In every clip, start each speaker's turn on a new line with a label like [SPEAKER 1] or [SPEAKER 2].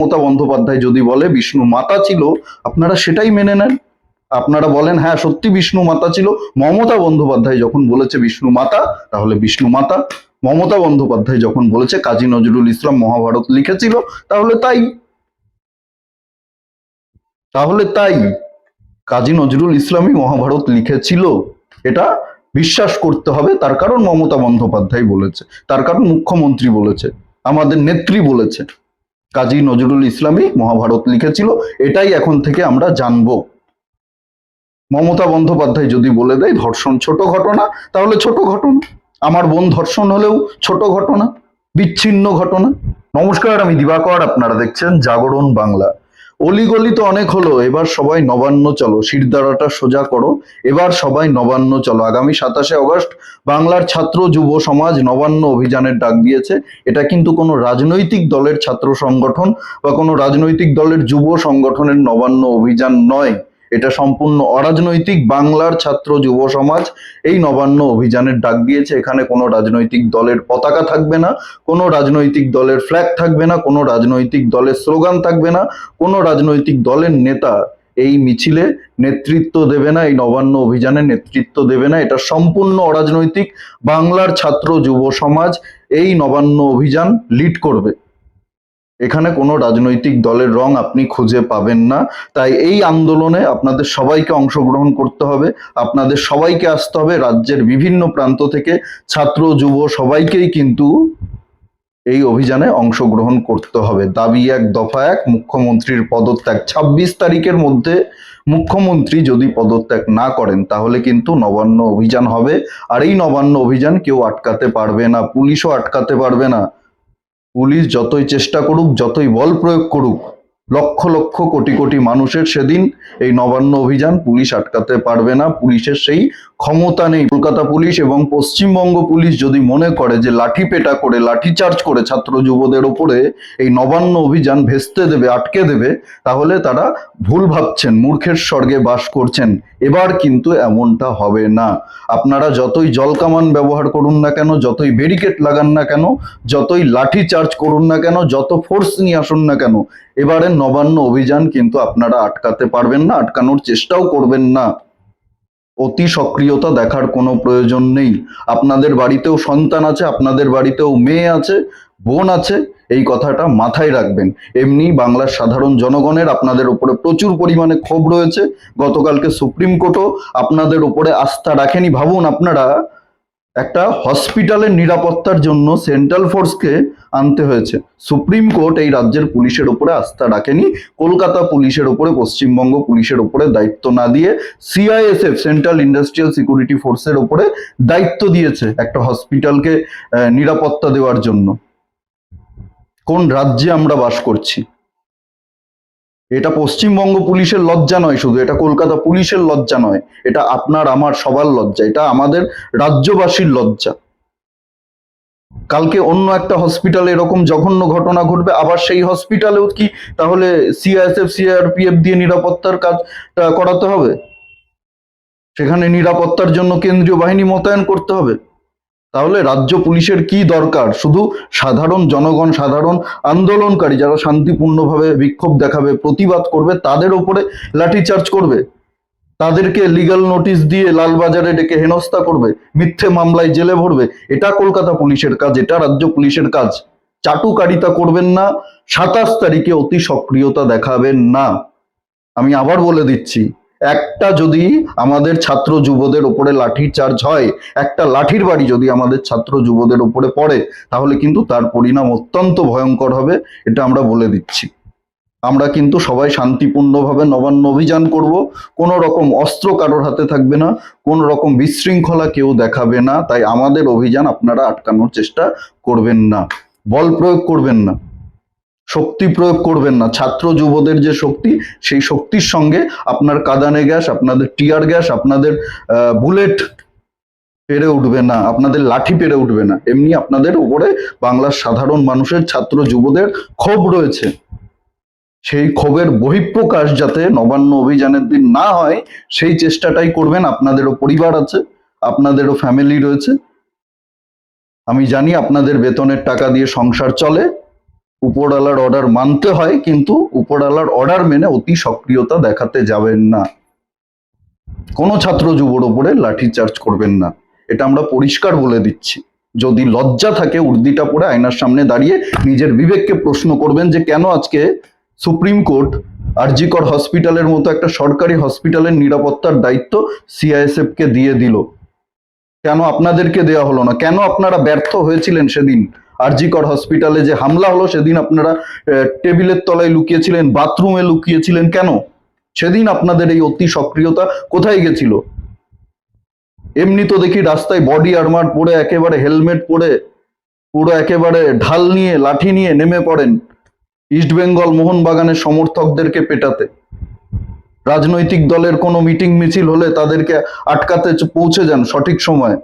[SPEAKER 1] মমতা বন্দ্যোপাধ্যায় যদি বলে বিষ্ণু মাতা ছিল, আপনারা সেটাই মেনে নেন। আপনারা বলেন হ্যাঁ সত্যি বিষ্ণু মাতা ছিল। মমতা বন্দ্যোপাধ্যায় যখন বলেছে বিষ্ণু মাতা, তাহলে বিষ্ণু মাতা। মমতা বন্দ্যোপাধ্যায় যখন বলেছে, কাজী নজরুল ইসলাম মহাভারত লিখেছিল, তাহলে তাই। তাহলে তাই। কাজী নজরুল ইসলামই মহাভারত লিখেছিল। এটা বিশ্বাস করতে হবে, তার কারণ মমতা বন্দ্যোপাধ্যায় বলেছে, তার কারণ মুখ্যমন্ত্রী বলেছে, আমাদের নেত্রী বলেছে। কাজী নজরুল ইসলামই মহাভারত লিখেছিল, এটাই এখন থেকে আমরা জানব। মমতা বন্দ্যোপাধ্যায় যদি বলে দেয়, ধর্ষণ ছোট ঘটনা, তাহলে ছোট ঘটনা। আমার বোন ধর্ষণ হলেও ছোট ঘটনা, বিচ্ছিন্ন ঘটনা। নমস্কার, আমি দিবাকর, আপনারা দেখছেন জাগরণ বাংলা। অলিগলি তো অনেক হলো, এবার সবাই নবান্ন চলো, শিরদাঁড়াটা সোজা করো, এবার সবাই নবান্ন চলো। আগামী সাতাশে অগস্ট বাংলার ছাত্র যুব সমাজ নবান্ন অভিযানের ডাক দিয়েছে। এটা কিন্তু কোনো রাজনৈতিক দলের ছাত্র সংগঠন বা কোনো রাজনৈতিক দলের যুব সংগঠনের নবান্ন অভিযান নয়। এটা সম্পূর্ণ অরাজনৈতিক বাংলার ছাত্র যুব সমাজ। এই নবান্ন অভিযানের ডাক দিয়েছে। এখানে কোনো রাজনৈতিক দলের পতাকা থাকবে না, কোনো রাজনৈতিক দলের ফ্ল্যাগ থাকবে না, কোনো রাজনৈতিক দলের স্লোগান থাকবে না, কোনো রাজনৈতিক দলের নেতা এই মিছিলে নেতৃত্ব দেবে না, এই নবান্ন অভিযানে নেতৃত্ব দেবে না। এটা সম্পূর্ণ অরাজনৈতিক বাংলার ছাত্র যুব সমাজ এই নবান্ন অভিযান লিড করবে। এখানে কোনো রাজনৈতিক দলের রং আপনি খুঁজে পাবেন না। তাই এই আন্দোলনে আপনাদের সবাইকে অংশগ্রহণ করতে হবে। আপনাদের সবাইকে আসতে হবে রাজ্যের বিভিন্ন প্রান্ত থেকে। ছাত্র, যুব সবাইকেই কিন্তু এই অভিযানে অংশগ্রহণ করতে হবে। দাবি এক, দফা এক, মুখ্যমন্ত্রীর পদত্যাগ। ছাব্বিশ তারিখের মধ্যে মুখ্যমন্ত্রী যদি পদত্যাগ না করেন, তাহলে কিন্তু নবান্ন অভিযান হবে। আর এই নবান্ন অভিযান কেউ আটকাতে পারবে না, পুলিশও আটকাতে পারবে না। পুলিশ যতই চেষ্টা করুক, যতই বল প্রয়োগ করুক, লক্ষ লক্ষ কোটি কোটি মানুষের সেদিন এই নবান্ন অভিযান পুলিশ আটকাতে পারবে না। পুলিশের সেই ক্ষমতা নেই। কলকাতা পুলিশ এবং পশ্চিমবঙ্গ পুলিশ যদি মনে করে যে লাঠি পেটা করে, লাঠি চার্জ করে ছাত্র যুবদের ওপরে এই নবান্ন অভিযান ভেস্তে দেবে, আটকে দেবে, তাহলে তারা ভুল ভাবছেন, মূর্খের স্বর্গে বাস করছেন। এবার কিন্তু এমনটা হবে না। আপনারা যতই জলকামান ব্যবহার করুন না কেন, যতই ব্যারিকেড লাগান না কেন, যতই লাঠি চার্জ করুন না কেন, যত ফোর্স নিয়ে আসুন না কেন এবারে নবান্ন অভিযান কিন্তু আপনারা আটকাতে পারবেন না, আটকানোর চেষ্টাও করবেন না। অতি সক্রিয়তা দেখার কোনো প্রয়োজন নেই। আপনাদের বাড়িতেও সন্তান আছে, আপনাদের বাড়িতেও মেয়ে আছে, বোন আছে, এই কথাটা মাথায় রাখবেন। এমনি বাংলার সাধারণ জনগণের আপনাদের উপরে প্রচুর পরিমাণে ক্ষোভ রয়েছে। গতকালকে সুপ্রিম কোর্টও আপনাদের উপরে আস্থা রাখেনি। ভাবুন আপনারা একটা হসপিটালের নিরাপত্তার জন্য সেন্ট্রাল ফোর্সকে আনতে হয়েছে। সুপ্রিম কোর্ট এই রাজ্যের পুলিশের উপরে আস্থা রাখেনি। কলকাতা পুলিশের উপরে, পশ্চিমবঙ্গ পুলিশের উপরে দায়িত্ব না দিয়ে সিআইএসএফ সেন্ট্রাল ইন্ডাস্ট্রিয়াল সিকিউরিটি ফোর্সের উপরে দায়িত্ব দিয়েছে একটা হসপিটালকে নিরাপত্তা দেওয়ার জন্য। কোন রাজ্যে আমরা বাস করছি? এটা পশ্চিমবঙ্গ পুলিশের লজ্জা নয় শুধু, এটা কলকাতা পুলিশের লজ্জা নয়। এটা আপনার, আমার, সবার লজ্জা। এটা আমাদের রাজ্যবাসীর লজ্জা। কালকে অন্য একটা হসপিটালে এরকম জঘন্য ঘটনা ঘটবে, আবার সেই হসপিটালেও কি তাহলে সিআইএসএফ সিআরপিএফ দিয়ে নিরাপত্তার কাজটা করাতে হবে? সেখানে নিরাপত্তার জন্য কেন্দ্রীয় বাহিনী মোতায়েন করতে হবে। তাহলে রাজ্য পুলিশের কি দরকার? শুধু সাধারণ জনগণ, সাধারণ আন্দোলনকারী যারা শান্তিপূর্ণভাবে বিক্ষোভ দেখাবে, প্রতিবাদ করবে, তাদের ওপরে লাঠিচার্জ করবে। তাদেরকে লিগ্যাল নোটিশ দিয়ে লালবাজারে ডেকে হেনস্থা করবে, মিথ্যে মামলায় জেলে ভরবে। এটা কলকাতা পুলিশের কাজ, এটা রাজ্য পুলিশের কাজ। চাটুকারিতা করবেন না, সাতাশ তারিখে অতি সক্রিয়তা দেখাবেন না। আমি আবার বলে দিচ্ছি, একটা যদি আমাদের ছাত্র যুবদের ওপরে লাঠির চার্জ হয়, একটা লাঠির বাড়ি যদি আমাদের ছাত্র যুবদের ওপরে পড়ে, তাহলে কিন্তু তার পরিণাম অত্যন্ত ভয়ঙ্কর হবে, এটা আমরা বলে দিচ্ছি। আমরা কিন্তু সবাই শান্তিপূর্ণভাবে নবান্ন অভিযান করব। কোনো রকম অস্ত্র কারোর হাতে থাকবে না, কোনো রকম বিশৃঙ্খলা কেউ দেখাবে না, তাই আমাদের অভিযান আপনারা আটকানোর চেষ্টা করবেন না। বল প্রয়োগ করবেন না, শক্তি প্রয়োগ করবেন না। ছাত্র যুবদের যে শক্তি, সেই শক্তির সঙ্গে আপনার কাদানে গ্যাস, আপনাদের টিয়ার গ্যাস, আপনাদের বুলেট পেরে উঠবে না, আপনাদের লাঠি পেরে উঠবে না। এমনি আপনাদের উপরে বাংলার সাধারণ মানুষের, ছাত্র যুবদের ক্ষোভ রয়েছে। সেই ক্ষোভের বহিঃপ্রকাশ যাতে নবান্ন অভিযানের দিন না হয়, সেই চেষ্টাটাই করবেন। আপনাদেরও পরিবার আছে, আপনাদেরও ফ্যামিলি রয়েছে। আমি জানি আপনাদের বেতনের টাকা দিয়ে সংসার চলে, উপরওয়ালার অর্ডার মানতে হয়, কিন্তু উপরওয়ালার অর্ডার মেনে অতি সক্রিয়তা দেখাতে যাবেন না। কোনো ছাত্র যুবর ওপরে লাঠি চার্জ করবেন না। এটা আমরা পরিষ্কার বলে দিচ্ছি। যদি লজ্জা থাকে, উর্দিটা পরে আয়নার সামনে দাঁড়িয়ে নিজের বিবেককে প্রশ্ন করবেন যে, কেন আজকে সুপ্রিম কোর্ট আরজিকর হসপিটালের মতো একটা সরকারি হসপিটালের নিরাপত্তার দায়িত্ব সিআইএসএফ কে দিয়ে দিল। কেন আপনাদেরকে দেওয়া হলো না? কেন আপনারা ব্যর্থ হয়েছিলেন সেদিন? আরজিকর হসপিটালে যে হামলা হলো, সেদিন আপনারা টেবিলের তলায় লুকিয়েছিলেন, বাথরুমে লুকিয়েছিলেন কেন? সেদিন আপনাদের এই অতি সক্রিয়তা কোথায় গেছিল? এমনি তো দেখি রাস্তায় বডি আর্মার পরে একেবারে হেলমেট পরে, পুরো একেবারে ঢাল নিয়ে, লাঠি নিয়ে নেমে পড়েন। ইস্ট বেঙ্গল মোহনবাগানের সমর্থকদেরকে পেটাতে। রাজনৈতিক দলের কোনো মিটিং মিছিল হলে তাদেরকে আটকাতে পৌঁছে যান সঠিক সময়ে।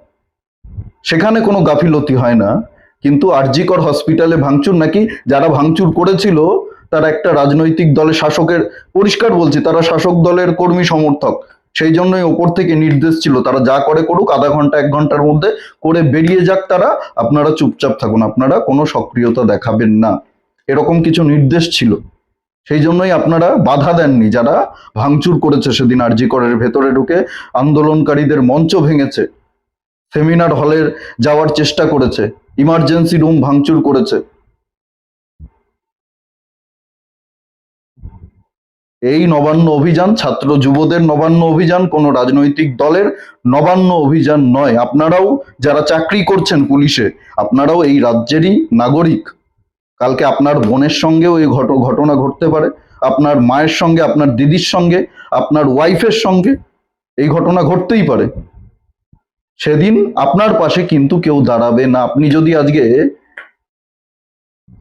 [SPEAKER 1] সেখানে কোনো গাফিলতি হয় না, কিন্তু আরজিকর হসপিটালে ভাঙচুর নাকি যারা ভাঙচুর করেছিল, তারা একটা রাজনৈতিক দলের শাসকের পরিষ্কার বলছি, তারা শাসক দলের কর্মী সমর্থক। সেই জন্যই ওপর থেকে নির্দেশ ছিল, তারা যা করে করুক, আধা ঘণ্টা, এক ঘণ্টার মধ্যে করে বেরিয়ে যাক তারা। আপনারা চুপচাপ থাকুন, আপনারা কোনো সক্রিয়তা দেখাবেন না। এরকম কিছু নির্দেশ ছিল। সেই জন্যই আপনারা বাধা দেননি। যারা ভাঙচুর করেছে সেদিন আরজি করের ভেতরে ঢুকে আন্দোলনকারীদের মঞ্চ ভেঙেছে, সেমিনার হলের যাওয়ার চেষ্টা করেছে, ইমার্জেন্সি রুম ভাঙচুর করেছে। এই নবান্ন অভিযান ছাত্র যুবদের নবান্ন অভিযান, কোনো রাজনৈতিক দলের নবান্ন অভিযান নয়। আপনারাও যারা চাকরি করছেন পুলিশে, আপনারাও এই রাজ্যেরই নাগরিক। কালকে আপনার বোনের সঙ্গেও এই ঘট- ঘটনা ঘটতে পারে, আপনার মায়ের সঙ্গে, আপনার দিদির সঙ্গে, আপনার ওয়াইফের সঙ্গে এই ঘটনা ঘটতেই পারে। সেদিন আপনার পাশে কিন্তু কেউ দাঁড়াবে না। আপনি যদি আজকে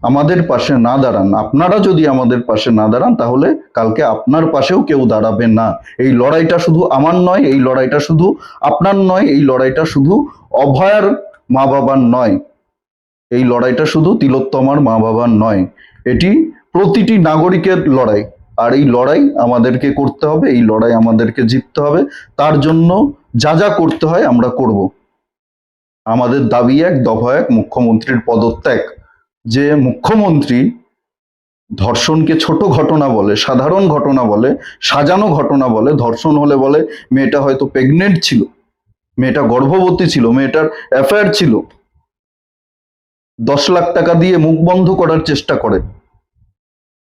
[SPEAKER 1] আমাদের পাশে না দাঁড়ান, আপনারা যদি আমাদের পাশে না দাঁড়ান, তাহলে কালকে আপনার পাশেও কেউ দাঁড়াবে না। এই লড়াইটা শুধু আমার নয়, এই লড়াইটা শুধু আপনার নয়, এই লড়াইটা শুধু অভয়ার মা বাবার নয়। এই লড়াইটা শুধু তিলোত্তমার মা বাবার নয়, এটি প্রতিটি নাগরিকের লড়াই। আর এই লড়াই আমাদেরকে করতে হবে, এই লড়াই আমাদেরকে জিততে হবে, তার জন্য যা যা করতে হয় আমরা করব। আমাদের দাবি এক, দফা এক, মুখ্যমন্ত্রীর পদত্যাগ। যে মুখ্যমন্ত্রী ধর্ষণকে ছোট ঘটনা বলে, সাধারণ ঘটনা বলে, সাজানো ঘটনা বলে, ধর্ষণ হলে বলে, মেয়েটা হয়তো প্রেগনেন্ট ছিল, মেয়েটা গর্ভবতী ছিল, মেয়েটার অ্যাফেয়ার ছিল। দশ লাখ টাকা দিয়ে মুখ বন্ধ করার চেষ্টা করে।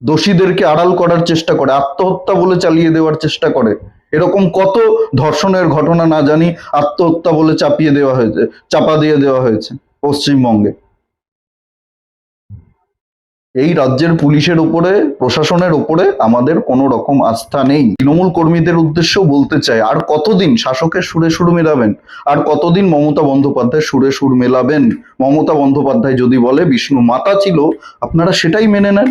[SPEAKER 1] দোষীদেরকে আড়াল করার চেষ্টা করে, আত্মহত্যা বলে চালিয়ে দেওয়ার চেষ্টা করে। এরকম কত ধর্ষণের ঘটনা না জানি, আত্মহত্যা বলে চাপিয়ে দেওয়া হয়েছে, চাপা দিয়ে দেওয়া হয়েছে পশ্চিমবঙ্গে। এই রাজ্যের পুলিশের উপরে, প্রশাসনের উপরে আমাদের কোনো রকম আস্থা নেই। তৃণমূল কর্মীদের উদ্দেশ্যেও বলতে চাই, আর কতদিন শাসকের সুরে সুর মেলাবেন? আর কতদিন মমতা বন্দ্যোপাধ্যায় সুরে সুর মেলাবেন? মমতা বন্দ্যোপাধ্যায় যদি বলে বিষ্ণু মাতা ছিল, আপনারা সেটাই মেনে নেন।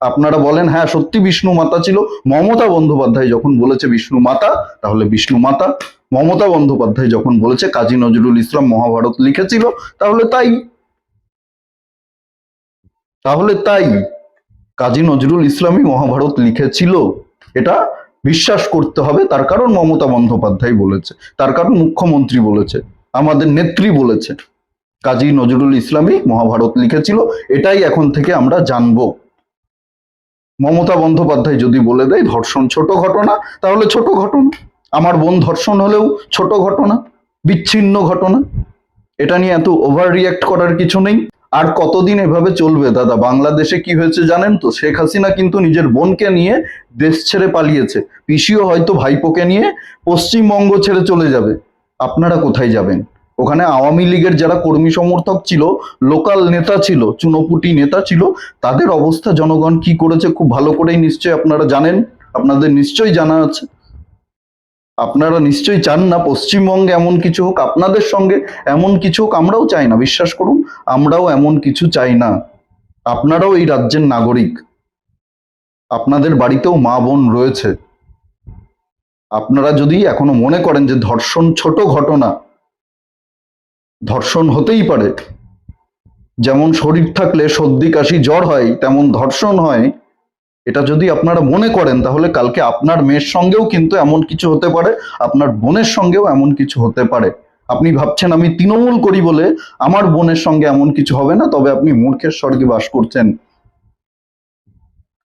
[SPEAKER 1] আপনারা বলেন হ্যাঁ সত্যি বিষ্ণু মাতা ছিল। মমতা বন্দ্যোপাধ্যায় যখন বলেছে বিষ্ণু মাতা, তাহলে বিষ্ণু মাতা। মমতা বন্দ্যোপাধ্যায় যখন বলেছে কাজী নজরুল ইসলাম মহাভারত লিখেছিল, তাহলে তাই তাহলে তাই কাজী নজরুল ইসলামই মহাভারত লিখেছিল, এটা বিশ্বাস করতে হবে, তার কারণ মমতা বন্দ্যোপাধ্যায় বলেছে, তার কারণ মুখ্যমন্ত্রী বলেছে, আমাদের নেত্রী বলেছে। কাজী নজরুল ইসলামই মহাভারত লিখেছিল, এটাই এখন থেকে আমরা জানব। মমতা বন্দ্যোপাধ্যায় যদি বলে দেয়, ধর্ষণ ছোট ঘটনা, তাহলে ছোট ঘটনা। আমার বোন ধর্ষণ হলেও ছোট ঘটনা, বিচ্ছিন্ন ঘটনা। এটা নিয়ে এত ওভার রিয়াক্ট করার কিছু নেই। আর কতদিন এভাবে চলবে? দাদা, বাংলাদেশে কি হয়েছে জানেন তো? শেখ হাসিনা কিন্তু নিজের বোনকে নিয়ে দেশ ছেড়ে পালিয়েছে। পিসিও হয়তো ভাইপোকে নিয়ে পশ্চিমবঙ্গ ছেড়ে চলে যাবে। আপনারা কোথায় যাবেন? ওখানে আওয়ামী লীগের যারা কর্মী সমর্থক ছিল, লোকাল নেতা ছিল, চুনোপুটি নেতা ছিল, তাদের অবস্থা জনগণ কি করেছে খুব ভালো করেই নিশ্চয়ই আপনারা জানেন। আপনাদের নিশ্চয়ই জানা আছে। আপনারা নিশ্চয়ই চান না পশ্চিমবঙ্গে এমন কিছু হোক, আপনাদের সঙ্গে এমন কিছু হোক, আমরাও চাই না, বিশ্বাস করুন, আমরাও এমন কিছু চাই না। আপনারাও এই রাজ্যের নাগরিক। আপনাদের বাড়িতেও মা বোন রয়েছে। আপনারা যদি এখনও মনে করেন যে ধর্ষণ ছোট ঘটনা, ধর্ষণ হতেই পারে, যেমন শরীর থাকলে সর্দি, কাশি, জ্বর হয়, তেমন ধর্ষণ হয় এটা যদি আপনারা মনে করেন, তাহলে কালকে আপনার মেয়ের সঙ্গেও কিন্তু এমন কিছু হতে পারে, আপনার বোনের সঙ্গেও এমন কিছু হতে পারে। আপনি ভাবছেন, আমি তৃণমূল করি বলে আমার বোনের সঙ্গে এমন কিছু হবে না, তবে আপনি মূর্খের স্বর্গে বাস করছেন।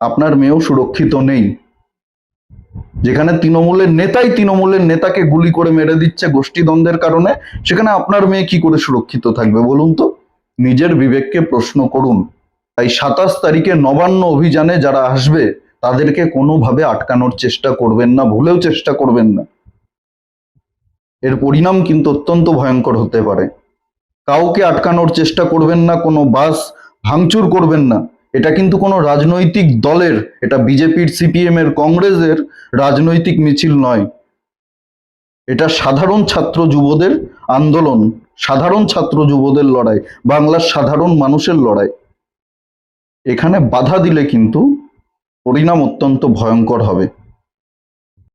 [SPEAKER 1] আপনার মেয়েও সুরক্ষিত নেই। যেখানে তৃণমূলের নেতাই তৃণমূলের নেতাকে গুলি করে মেরে দিচ্ছে গোষ্ঠীদ্বন্দ্বের কারণে, সেখানে আপনার মেয়ে কি করে সুরক্ষিত থাকবে বলুন তো? নিজের বিবেককে প্রশ্ন করুন। তাই সাতাশ তারিখে নবান্ন অভিযানে যারা আসবে, তাদেরকে কোনোভাবে আটকানোর চেষ্টা করবেন না, ভুলেও চেষ্টা করবেন না। এর পরিণাম কিন্তু অত্যন্ত ভয়ঙ্কর হতে পারে। কাউকে আটকানোর চেষ্টা করবেন না, কোনো বাস ভাঙচুর করবেন না। এটা কিন্তু কোনো রাজনৈতিক দলের, এটা বিজেপির, সিপিএম এর, কংগ্রেসের রাজনৈতিক মিছিল নয়। এটা সাধারণ ছাত্র যুবদের আন্দোলন, সাধারণ ছাত্র যুবদের লড়াই, বাংলার সাধারণ মানুষের লড়াই। এখানে বাধা দিলে কিন্তু পরিণাম অত্যন্ত ভয়ঙ্কর হবে।